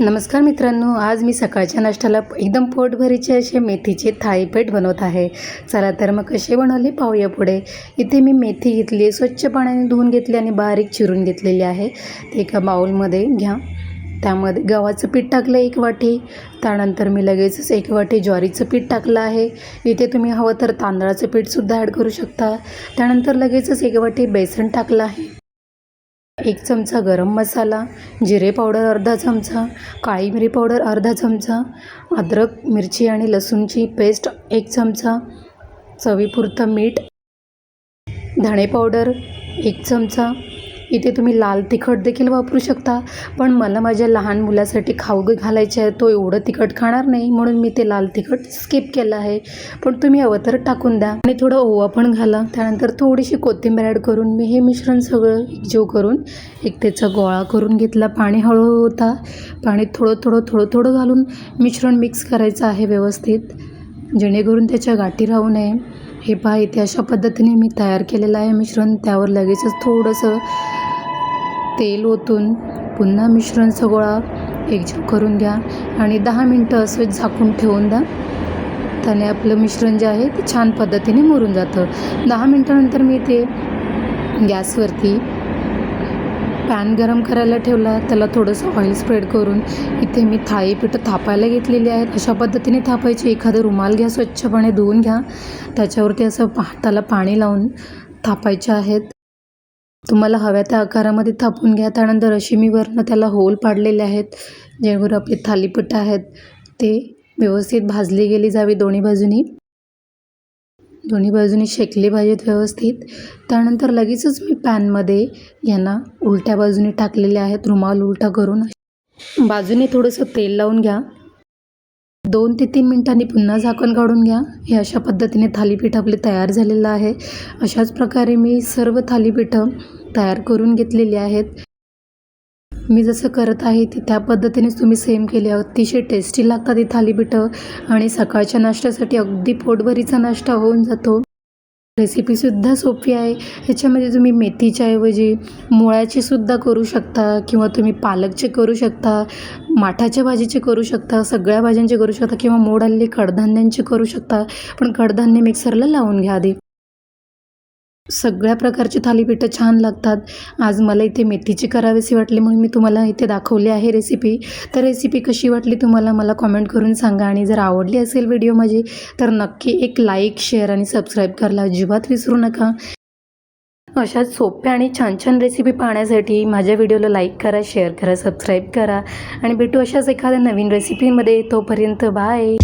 नमस्कार मित्रांनो आज मी सकाळच्या नाश्त्याला एकदम पोटभरीचे असे मेथीचे थाळीपेठ बनवत आहे. चला तर मग कसे बनवले पाहूया पुढे. इथे मी मेथी घेतली स्वच्छ पाण्याने धुवून घेतली आणि बारीक चिरून घेतलेली आहे. ते एका बाऊलमध्ये घ्या. त्यामध्ये गव्हाचं पीठ टाकलं एक वाटी. त्यानंतर मी लगेचच एक वाटी ज्वारीचं पीठ टाकलं आहे. इथे तुम्ही हवं तर तांदळाचं पीठसुद्धा ॲड करू शकता. त्यानंतर लगेचच एक वाटी बेसन टाकलं आहे. एक चमचा गरम मसाला जिरे पावडर अर्धा चमचा काळी मिरी पावडर अर्धा चमचा अद्रक मिरची आणि लसूणची पेस्ट एक चमचा चवीपुरतं मीठ धणे पावडर एक चमचा इथे तुम्ही लाल तिखट देखील वापरू शकता. पण मला माझ्या लहान मुलासाठी खाऊ घालायचे आहे तो एवढं तिखट खाणार नाही म्हणून मी ते लाल तिखट स्किप केलं आहे. पण तुम्ही हवं तर टाकून द्या आणि थोडं ओवा पण घाला. त्यानंतर थोडीशी कोथिंबीर ॲड करून मी हे मिश्रण सगळं एकजीव करून एक त्याचा गोळा करून घेतला. पाणी हळूहळू होता. पाणी थोडं थोडं थोडं थोडं घालून मिश्रण मिक्स करायचं आहे व्यवस्थित. जेणेकरून त्याच्या गाठी राहू नये. हे पहा इथे अशा पद्धतीने मी तयार केलेलं आहे मिश्रण. त्यावर लगेचच थोडंसं तेल ओतून पुन्हा मिश्रण सगळा एकजीव करून घ्या आणि दहा मिनटं असं झाकून ठेवून द्या. त्याने आपलं मिश्रण जे आहे ते छान पद्धतीने मुरून जातं. दहा मिनटानंतर मी ते गॅसवरती पॅन गरम करायला ठेवला. त्याला थोडंसं ऑइल स्प्रेड करून इथे मी थाळीपीठ थापायला घेतलेली आहेत. अशा पद्धतीने थापायची. एखादं रुमाल घ्या स्वच्छपणे धुवून घ्या. त्याच्यावरती असं हाताला पाणी लावून थापायचे आहेत. तुम्हाला हव्या त्या आकारामध्ये थापून घ्या. त्यानंतर अशी मी वरनं त्याला होल पाडलेले आहेत जेणेकरून आपले थालीपीठ आहेत. ते व्यवस्थित भाजली गेली जावी दोन्ही बाजूनी. दोन्ही बाजूनी शेकले पाहिजेत व्यवस्थित. त्यानंतर लगेचच मी पॅनमध्ये यांना उलट्या बाजूने टाकलेले आहेत. रुमाल उलटा करून. बाजूने थोडंसं तेल लावून घ्या. दोन ते तीन मिनिटांनी पुन्हा झाकण काढून घ्या. हे अशा पद्धतीने थालीपीठ आपले तयार झालेलं आहे. अशाच प्रकारे मी सर्व थालीपीठं तयार करून घेतलेली आहेत. मी जसं करत आहे ते त्या पद्धतीनेच तुम्ही सेम केले अतिशय टेस्टी लागतात ही थालीपीठं आणि सकाळच्या नाश्त्यासाठी अगदी पोटभरीचा नाश्ता होऊन जातो. रेसिपीसुद्धा सोपी आहे. ह्याच्यामध्ये तुम्ही मेथीच्या ऐवजी मुळ्याची सुद्धा करू शकता किंवा तुम्ही पालकचे करू शकता माठाच्या भाजीचे करू शकता सगळ्या भाज्यांचे करू शकता किंवा मोड आलेली कडधान्यांचे करू शकता. पण कडधान्य मिक्सरला लावून घ्या आधी. सगळ्या प्रकारची थालीपीठं छान लागतात. आज मला इथे मेथीची करावीशी वाटली म्हणून मी तुम्हाला इथे दाखवली आहे रेसिपी तर रेसिपी कशी वाटली तुम्हाला मला कॉमेंट करून सांगा आणि जर आवडली असेल व्हिडिओ माझी तर नक्की एक लाईक शेअर आणि सबस्क्राईब करायला अजिबात विसरू नका. अशाच सोप्या आणि छान छान रेसिपी पाहण्यासाठी माझ्या व्हिडिओला लाईक करा शेअर करा सबस्क्राईब करा. आणि भेटू अशाच एखाद्या नवीन रेसिपीमध्ये तोपर्यंत बाय